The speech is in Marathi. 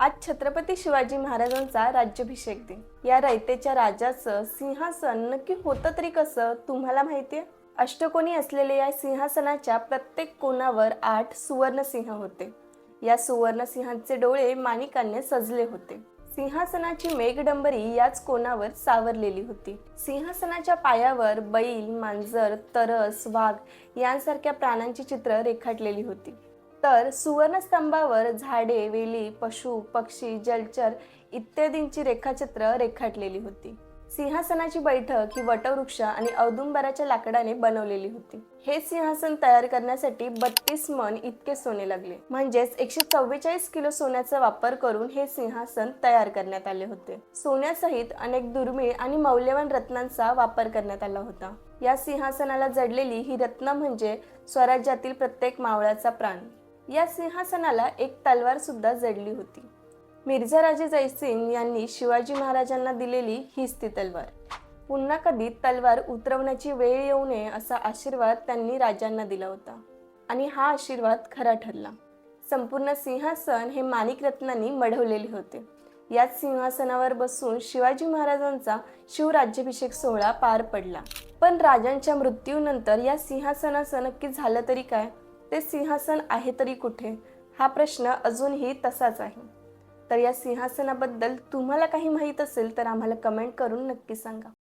आज छत्रपती शिवाजी महाराजांचा राज्याभिषेक दिन. या रयतेच्या राजाचं सिंहासन नक्की होतं तरी कसं तुम्हाला माहिती आहे? अष्टकोनी असलेल्या या सिंहासनाच्या प्रत्येक कोणावर आठ सुवर्णसिंह होते. या सुवर्णसिंहांचे डोळे माणिकांनी सजले होते. सिंहासनाची मेघडंबरी याच कोणावर सावरलेली होती. सिंहासनाच्या पायावर बैल मांजर तरस वाघ यांसारख्या प्राण्यांची चित्र रेखाटलेली होती. तर सुवर्णस्तंभावर झाडे वेली पशु पक्षी जलचर इत्यादींची रेखाचित्र रेखाटलेली होती. सिंहासनाची बैठक ही वटवृक्ष आणि औदुंबराच्या लाकडाने बनवलेली होती. हे सिंहासन तयार करण्यासाठी बत्तीस मन इतके सोने लागले. म्हणजेच एकशे चव्वेचाळीस किलो सोन्याचा वापर करून हे सिंहासन तयार करण्यात आले होते. सोन्यासहित अनेक दुर्मिळ आणि मौल्यवान रत्नांचा वापर करण्यात आला होता. या सिंहासनाला जडलेली ही रत्न म्हणजे स्वराज्यातील प्रत्येक मावळाचा प्राण. या सिंहासनाला एक तलवार सुद्धा जडली होती. मिर्झा राजे जयसिंग यांनी शिवाजी महाराजांना दिलेली हीच ती तलवार. पुन्हा कधी तलवार उतरवण्याची वेळ येऊ नये असा आशीर्वाद त्यांनी राजांना दिला होता. आणि हा आशीर्वाद खरा ठरला. संपूर्ण सिंहासन हे माणिक रत्नांनी मढवलेले होते. याच सिंहासनावर बसून शिवाजी महाराजांचा शिवराज्याभिषेक सोहळा पार पडला. पण राजांच्या मृत्यूनंतर या सिंहासनाचं नक्की झालं तरी काय? ते सिंहासन आहे तरी कुठे? हा प्रश्न अजूनही तसाच आहे. तर या सिंहासनाबद्दल तुम्हाला काही माहीत असेल तर आम्हाला कमेंट करून नक्की सांगा.